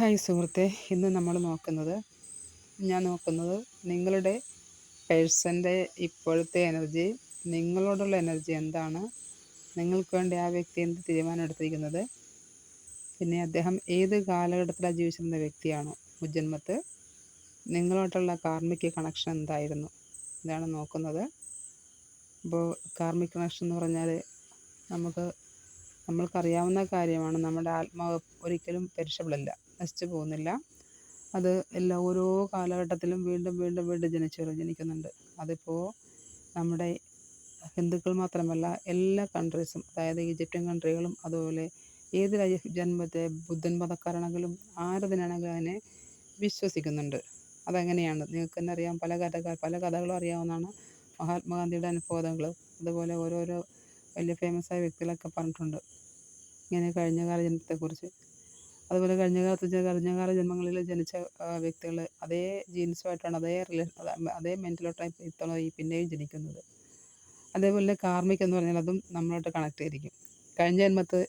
Hi സുഹൃത്തെ ഇന്ന് നമ്മൾ നോക്കുന്നത് ഞാൻ നോക്കുന്നത് നിങ്ങളുടെ പേഴ്സന്റെ ഇപ്പോഴത്തെ എനർജി നിങ്ങളോടുള്ള എനർജി എന്താണ് നിങ്ങൾക്ക് വേണ്ടി ആ വ്യക്തി എന്ത് തീരുമാനം എടുത്തിരിക്കുന്നത് പിന്നെ അദ്ദേഹം ഏത് കാലഘട്ടത്തിലാണ് ജീവിച്ചിരുന്ന വ്യക്തിയാണോ മുജന്മത്ത് നിങ്ങളോട്ടുള്ള കാർമിക കണക്ഷൻ എന്തായിരുന്നു ഇതാണ് നോക്കുന്നത്. അപ്പോൾ കാർമിക് കണക്ഷൻ എന്ന് പറഞ്ഞാൽ നമുക്ക് നമ്മൾക്കറിയാവുന്ന കാര്യമാണ് നമ്മുടെ ആത്മാവ് ഒരിക്കലും പെരിഷബിളല്ല നശിച്ചു പോകുന്നില്ല. അത് എല്ലാ ഓരോ കാലഘട്ടത്തിലും വീണ്ടും വീണ്ടും വീണ്ടും ജനിച്ചു ജനിക്കുന്നുണ്ട്. അതിപ്പോൾ നമ്മുടെ ഹിന്ദുക്കൾ മാത്രമല്ല എല്ലാ കൺട്രീസും അതായത് ഈജിപ്ഷ്യൻ കൺട്രികളും അതുപോലെ ഏത് ജന്മത്തെ ബുദ്ധൻ മതക്കാരാണെങ്കിലും ആരതിനാണെങ്കിലും അതിനെ വിശ്വസിക്കുന്നുണ്ട്. അതെങ്ങനെയാണ്? നിങ്ങൾക്ക് തന്നെ അറിയാം പല കഥകൾ പല കഥകളും അറിയാവുന്നതാണ്. മഹാത്മാഗാന്ധിയുടെ അനുഭവങ്ങൾ അതുപോലെ ഓരോരോ വലിയ ഫേമസ് ആയ വ്യക്തികളൊക്കെ പറഞ്ഞിട്ടുണ്ട്. ഇങ്ങനെ കഴിഞ്ഞ കാല ജന്മത്തെക്കുറിച്ച് അതുപോലെ കഴിഞ്ഞ കാലത്ത് കഴിഞ്ഞ കാല ജന്മങ്ങളിൽ ജനിച്ച വ്യക്തികൾ അതേ ജീൻസുമായിട്ടാണ് അതേ റിലേഷൻ അതേ മെന്റലോട്ടാണ് ഇത്തവണ ഈ പിന്നെയും ജനിക്കുന്നത്. അതേപോലെ കാർമിക് എന്ന് പറഞ്ഞാൽ അതും നമ്മളോട്ട് കണക്ട് ചെയ്തിരിക്കും കഴിഞ്ഞ ജന്മത്ത്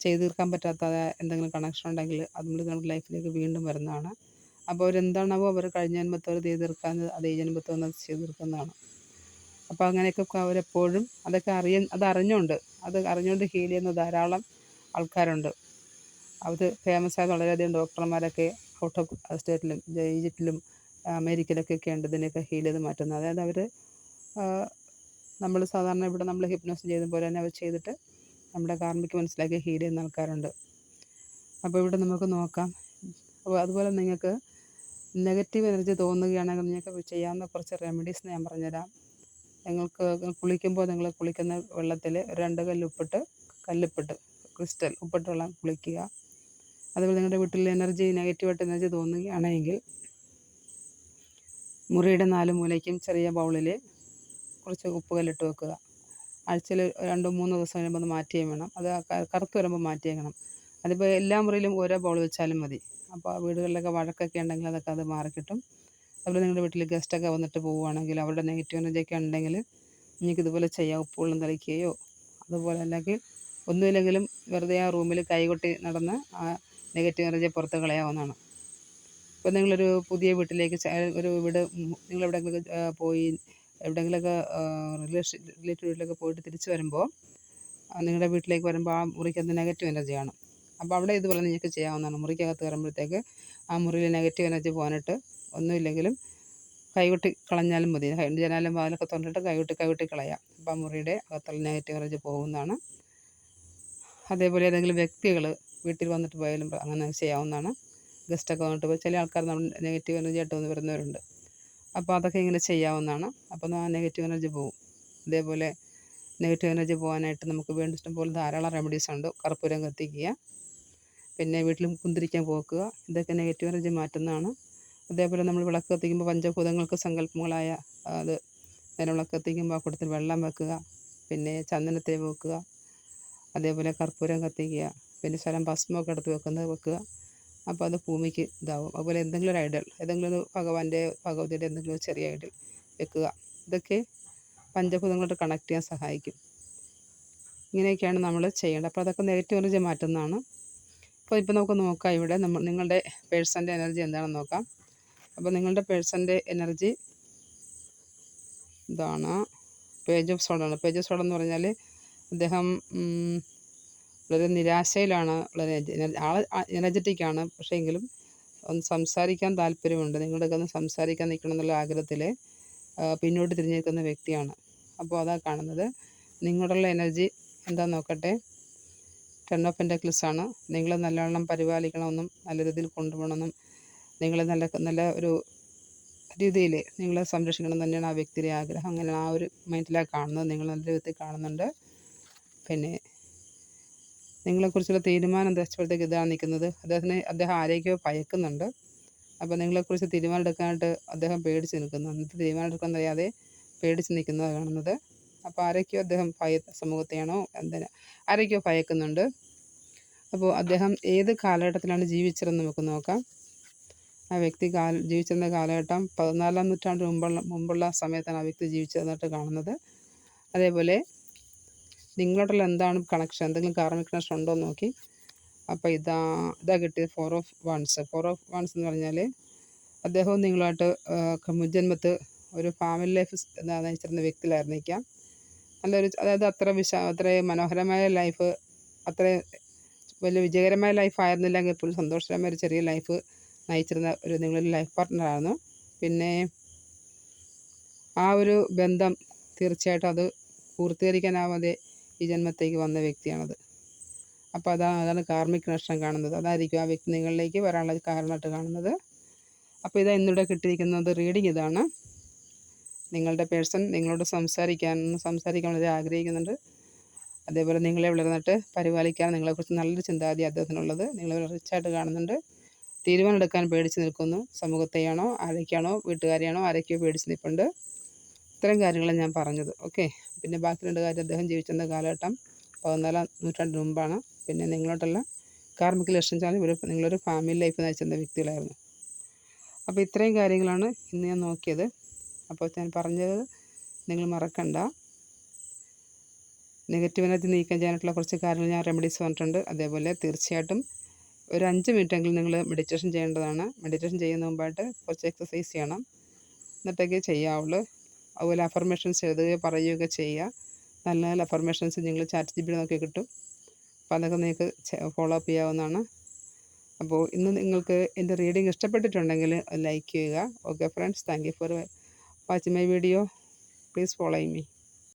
ചെയ്തു തീർക്കാൻ പറ്റാത്ത എന്തെങ്കിലും കണക്ഷൻ ഉണ്ടെങ്കിൽ അത് നമ്മൾ നമ്മുടെ ലൈഫിലേക്ക് വീണ്ടും വരുന്നതാണ്. അപ്പോൾ അവരെന്താണാവോ അവർ കഴിഞ്ഞ ജന്മത്ത് അവർ ചെയ്തു തീർക്കാൻ അതേ ജന്മത്ത് വന്ന് ചെയ്തു തീർക്കുന്നതാണ്. അപ്പോൾ അങ്ങനെയൊക്കെ അവരെപ്പോഴും അതൊക്കെ അറിയ അത് അറിഞ്ഞുകൊണ്ട് അത് അറിഞ്ഞുകൊണ്ട് ഹീൽ ചെയ്യുന്ന ധാരാളം ആൾക്കാരുണ്ട്. അത് ഫേമസ് ആയ വളരെയധികം ഡോക്ടർമാരൊക്കെ ഔട്ട് ഓഫ് സ്റ്റേറ്റിലും ഈജിപ്തിലും അമേരിക്കയിലൊക്കെ ഉണ്ട് ഇതിനെയൊക്കെ ഹീൽ ചെയ്ത് മാറ്റുന്നത്. അതായത് അവർ നമ്മൾ സാധാരണ ഇവിടെ നമ്മൾ ഹിപ്നോസ് ചെയ്ത പോലെ തന്നെ അവർ ചെയ്തിട്ട് നമ്മുടെ കാർമിക്ക് മനസ്സിലാക്കി ഹീൽ ചെയ്യുന്ന ആൾക്കാരുണ്ട്. അപ്പോൾ ഇവിടെ നമുക്ക് നോക്കാം. അപ്പോൾ അതുപോലെ നിങ്ങൾക്ക് നെഗറ്റീവ് എനർജി തോന്നുകയാണെങ്കിൽ നിങ്ങൾക്ക് ചെയ്യാവുന്ന കുറച്ച് റെമഡീസ് ഞാൻ പറഞ്ഞുതരാം. നിങ്ങൾക്ക് കുളിക്കുമ്പോൾ നിങ്ങൾ കുളിക്കുന്ന വെള്ളത്തിൽ രണ്ട് കല്ലുപ്പിട്ട് കല്ലുപ്പിട്ട് ക്രിസ്റ്റൽ ഉപ്പിട്ട് വെള്ളം കുളിക്കുക. അതുപോലെ നിങ്ങളുടെ വീട്ടിൽ എനർജി നെഗറ്റീവായിട്ട് എനർജി തോന്നുകയാണെങ്കിൽ മുറിയുടെ നാല് മൂലയ്ക്കും ചെറിയ ബൗളിൽ കുറച്ച് ഉപ്പ് കല്ലിട്ട് വെക്കുക. ആഴ്ചയിൽ രണ്ടോ മൂന്നോ ദിവസം കഴിയുമ്പോൾ അത് മാറ്റുകയും വേണം. അത് കറുത്ത് വരുമ്പോൾ മാറ്റിയേക്കണം അതിപ്പോൾ എല്ലാ മുറിയിലും ഓരോ ബൗൾ വെച്ചാലും മതി. അപ്പോൾ വീടുകളിലൊക്കെ വഴക്കൊക്കെ ഉണ്ടെങ്കിൽ അതൊക്കെ അത് മാറിക്കിട്ടും. അതുപോലെ നിങ്ങളുടെ വീട്ടിൽ ഗസ്റ്റൊക്കെ വന്നിട്ട് പോവുകയാണെങ്കിൽ അവരുടെ നെഗറ്റീവ് എനർജിയൊക്കെ ഉണ്ടെങ്കിൽ നിങ്ങൾക്ക് ഇതുപോലെ ചെയ്യാം. ഉപ്പുവെള്ളം തളിക്കുകയോ അതുപോലെ അല്ലെങ്കിൽ ഒന്നുമില്ലെങ്കിലും വെറുതെ ആ റൂമിൽ കൈകൊട്ടി നടന്ന് ആ നെഗറ്റീവ് എനർജി പുറത്ത് കളയാവുന്നതാണ്. ഇപ്പോൾ നിങ്ങളൊരു പുതിയ വീട്ടിലേക്ക് ഒരു വീട് നിങ്ങൾ എവിടെയെങ്കിലുമൊക്കെ പോയി എവിടെയെങ്കിലുമൊക്കെ റിലേഷൻ റിലേറ്റീവ് വീട്ടിലൊക്കെ പോയിട്ട് തിരിച്ചു വരുമ്പോൾ നിങ്ങളുടെ വീട്ടിലേക്ക് വരുമ്പോൾ ആ മുറിക്കകത്ത് നെഗറ്റീവ് എനർജിയാണ് അപ്പോൾ അവിടെ ഇതുപോലെ നിങ്ങൾക്ക് ചെയ്യാവുന്നതാണ്. മുറിക്കകത്ത് കയറുമ്പോഴത്തേക്ക് ആ മുറിയിൽ നെഗറ്റീവ് എനർജി പോകാനിട്ട് ഒന്നുമില്ലെങ്കിലും കൈകൊട്ടി കളഞ്ഞാലും മതി. ജനാലും വാതിലൊക്കെ തുറന്നിട്ട് കൈകൊട്ടി കൈകൊട്ടി കളയാം. അപ്പോൾ ആ മുറിയുടെ അകത്തുള്ള നെഗറ്റീവ് എനർജി പോകുന്നതാണ്. അതേപോലെ ഏതെങ്കിലും വ്യക്തികൾ വീട്ടിൽ വന്നിട്ട് പോയാലും അങ്ങനെ ചെയ്യാവുന്നതാണ്. ഗസ്റ്റൊക്കെ വന്നിട്ട് പോയി. ചില ആൾക്കാർ നമ്മൾ നെഗറ്റീവ് എനർജി ആയിട്ട് വന്ന് വരുന്നവരുണ്ട്. അപ്പോൾ അതൊക്കെ ഇങ്ങനെ ചെയ്യാവുന്നതാണ്. അപ്പോൾ ആ നെഗറ്റീവ് എനർജി പോകും അതേപോലെ നെഗറ്റീവ് എനർജി പോകാനായിട്ട് നമുക്ക് വേണ്ട ഇഷ്ടംപോലെ ധാരാളം റെമഡീസ് ഉണ്ട്. കർപ്പൂരം കത്തിക്കുക. പിന്നെ വീട്ടിലും കുന്തിരിക്കാൻ പോക്കുക. ഇതൊക്കെ നെഗറ്റീവ് എനർജി മാറ്റുന്നതാണ്. അതേപോലെ നമ്മൾ വിളക്ക് കത്തിക്കുമ്പോൾ പഞ്ചഭൂതങ്ങൾക്ക് സങ്കല്പങ്ങളായ അത് നേരം വിളക്ക് കത്തിക്കുമ്പോൾ ആ കൂട്ടത്തിൽ വെള്ളം വെക്കുക. പിന്നെ ചന്ദനത്തെ വെക്കുക. അതേപോലെ കർപ്പൂരം കത്തിക്കുക. പിന്നെ ശരം ഭസ്മമൊക്കെ എടുത്ത് വെക്കുന്നത് വെക്കുക. അപ്പോൾ അത് ഭൂമിക്ക് ഇതാവും. അതുപോലെ എന്തെങ്കിലും ഒരു ഐഡൽ ഏതെങ്കിലും ഒരു ഭഗവാന്റെ ഭഗവതിയുടെ എന്തെങ്കിലും ഒരു ചെറിയ ഐഡൽ വെക്കുക. ഇതൊക്കെ പഞ്ചഭൂതങ്ങളോട്ട് കണക്ട് ചെയ്യാൻ സഹായിക്കും. ഇങ്ങനെയൊക്കെയാണ് നമ്മൾ ചെയ്യേണ്ടത്. അപ്പോൾ അതൊക്കെ നെഗറ്റീവ് എനർജി മാറ്റുന്നതാണ്. അപ്പോൾ ഇപ്പോൾ നമുക്ക് നോക്കാം ഇവിടെ നമ്മൾ നിങ്ങളുടെ പേഴ്സന്റെ എനർജി എന്താണെന്ന് നോക്കാം. അപ്പോൾ നിങ്ങളുടെ പേഴ്സന്റെ എനർജി ഇതാണ്. പേജ് ഓഫ് സോഡാണ് പേജ് ഓഫ് സോഡ് എന്ന് പറഞ്ഞാൽ അദ്ദേഹം വളരെ നിരാശയിലാണ് വളരെ ആൾ എനർജറ്റിക്കാണ് പക്ഷേ എങ്കിലും ഒന്ന് സംസാരിക്കാൻ താല്പര്യമുണ്ട്. നിങ്ങളുടെ ഒന്ന് സംസാരിക്കാൻ നിൽക്കണം എന്നുള്ള ആഗ്രഹത്തിൽ പിന്നോട്ട് തിരിഞ്ഞു നിൽക്കുന്ന വ്യക്തിയാണ്. അപ്പോൾ അതാ കാണുന്നത്. നിങ്ങളുള്ള എനർജി എന്താ നോക്കട്ടെ? ടെൻ ഓഫ് പെന്റക്കിൾസ് ആണ്. നിങ്ങൾ നല്ലവണ്ണം പരിപാലിക്കണമെന്നും നല്ല രീതിയിൽ കൊണ്ടുപോകണമെന്നും നിങ്ങളെ നല്ല നല്ല ഒരു രീതിയിൽ നിങ്ങളെ സംരക്ഷിക്കണം തന്നെയാണ് ആ വ്യക്തിയുടെ ആഗ്രഹം. അങ്ങനെയാണ് ആ ഒരു മൈൻഡിലാണ് കാണുന്നത്. നിങ്ങൾ നല്ല വിധത്തിൽ കാണുന്നുണ്ട്. പിന്നെ നിങ്ങളെക്കുറിച്ചുള്ള തീരുമാനം തെച്ചപ്പോഴത്തേക്ക് ഇതാണ് നിൽക്കുന്നത്. അദ്ദേഹത്തിന് അദ്ദേഹം ആരെയൊക്കെയോ ഭയക്കുന്നുണ്ട് അപ്പോൾ നിങ്ങളെക്കുറിച്ച് തീരുമാനം എടുക്കാനായിട്ട് അദ്ദേഹം പേടിച്ച് നിൽക്കുന്നു. എന്നിട്ട് തീരുമാനം അറിയാതെ പേടിച്ച് നിൽക്കുന്നത് കാണുന്നത്. അപ്പോൾ ആരൊക്കെയോ അദ്ദേഹം ഭയ സമൂഹത്തെയാണോ എന്തിനാ ആരൊക്കെയോ ഭയക്കുന്നുണ്ട് അപ്പോൾ അദ്ദേഹം ഏത് കാലഘട്ടത്തിലാണ് ജീവിച്ചതെന്ന് നമുക്ക് നോക്കാം. ആ വ്യക്തി കാല ജീവിച്ചിരുന്ന കാലഘട്ടം പതിനാലാം നൂറ്റാണ്ട് മുമ്പുള്ള മുമ്പുള്ള സമയത്താണ് ആ വ്യക്തി ജീവിച്ചതെന്നായിട്ട് കാണുന്നത്. അതേപോലെ നിങ്ങളോടുള്ള എന്താണ് കണക്ഷൻ എന്തെങ്കിലും കാർമിക് കണക്ഷൻ ഉണ്ടോ എന്ന് നോക്കി. അപ്പോൾ ഇതാ ഇതാ കിട്ടിയത് four of wands four of wands എന്ന് പറഞ്ഞാൽ അദ്ദേഹവും നിങ്ങളുമായിട്ട് മുൻജന്മത്ത് ഒരു ഫാമിലി ലൈഫ് നയിച്ചിരുന്ന വ്യക്തിയിലായിരുന്നിരിക്കാം നല്ലൊരു അതായത് അത്ര വിശ അത്രയും മനോഹരമായ ലൈഫ് അത്ര വലിയ വിജയകരമായ ലൈഫ് ആയിരുന്നില്ലെങ്കിൽ പോലും സന്തോഷകരമായ ഒരു ചെറിയ ലൈഫ് നയിച്ചിരുന്ന ഒരു നിങ്ങളൊരു ലൈഫ് പാർട്ട്ണറായിരുന്നു പിന്നെ ആ ഒരു ബന്ധം തീർച്ചയായിട്ടും അത് പൂർത്തീകരിക്കാനാവാതെ ഈ ജന്മത്തേക്ക് വന്ന വ്യക്തിയാണത്. അപ്പോൾ അതാ അതാണ് കാർമിക് നഷ്ടം കാണുന്നത്. അതായിരിക്കും ആ വ്യക്തി നിങ്ങളിലേക്ക് വരാനുള്ള കാരണമായിട്ട് കാണുന്നത്. അപ്പോൾ ഇതാ ഇന്നിവിടെ കിട്ടിയിരിക്കുന്നത് റീഡിംഗ് ഇതാണ്. നിങ്ങളുടെ പേഴ്സൺ നിങ്ങളോട് സംസാരിക്കാൻ സംസാരിക്കാൻ വളരെ ആഗ്രഹിക്കുന്നുണ്ട്. അതേപോലെ നിങ്ങളെ വളർന്നിട്ട് പരിപാലിക്കാൻ നിങ്ങളെക്കുറിച്ച് നല്ലൊരു ചിന്താഗതി അദ്ദേഹത്തിനുള്ളത്. നിങ്ങളെ റിച്ചായിട്ട് കാണുന്നുണ്ട്. തീരുമാനമെടുക്കാൻ പേടിച്ച് നിൽക്കുന്നു. സമൂഹത്തെയാണോ ആരൊക്കെയാണോ വീട്ടുകാരെയാണോ ആരൊക്കെയോ പേടിച്ച് നിൽപ്പുണ്ട്. ഇത്തരം കാര്യങ്ങളാണ് ഞാൻ പറഞ്ഞത്. ഓക്കെ പിന്നെ ബാക്കി രണ്ട് കാര്യം അദ്ദേഹം ജീവിച്ചിരുന്ന കാലഘട്ടം പതിനാലാം നൂറ്റാണ്ടിന് മുമ്പാണ്. പിന്നെ നിങ്ങളോട്ടുള്ള കാർമിക ലക്ഷ്യം ചാനൽ ഒരു നിങ്ങളൊരു ഫാമിലി ലൈഫ് നയിച്ചിരുന്ന വ്യക്തികളായിരുന്നു. അപ്പോൾ ഇത്രയും കാര്യങ്ങളാണ് ഇന്ന് ഞാൻ നോക്കിയത്. അപ്പോൾ ഞാൻ പറഞ്ഞത് നിങ്ങൾ മറക്കണ്ട. നെഗറ്റീവ് എനർജി നീക്കം ചെയ്യാനായിട്ടുള്ള കുറച്ച് കാര്യങ്ങൾ ഞാൻ റെമഡീസ് പറഞ്ഞിട്ടുണ്ട്. അതേപോലെ തീർച്ചയായിട്ടും ഒരു അഞ്ച് മിനിറ്റെങ്കിലും നിങ്ങൾ മെഡിറ്റേഷൻ ചെയ്യേണ്ടതാണ്. മെഡിറ്റേഷൻ ചെയ്യുന്ന മുമ്പായിട്ട് കുറച്ച് എക്സസൈസ് ചെയ്യണം. എന്നിട്ടൊക്കെ ചെയ്യാവുള്ളൂ. അതുപോലെ അഫർമേഷൻസ് എഴുതുകയോ പറയുകയൊക്കെ ചെയ്യുക. നല്ല നല്ല അഫർമേഷൻസ് നിങ്ങൾ ചാറ്റ് ജി നോക്കി കിട്ടും. അപ്പോൾ അതൊക്കെ നിങ്ങൾക്ക് ഫോളോ അപ്പ് ചെയ്യാവുന്നതാണ്. അപ്പോൾ ഇന്ന് നിങ്ങൾക്ക് എന്റെ റീഡിങ് ഇഷ്ടപ്പെട്ടിട്ടുണ്ടെങ്കിൽ ലൈക്ക് ചെയ്യുക. Okay friends thank you for watching my video please follow me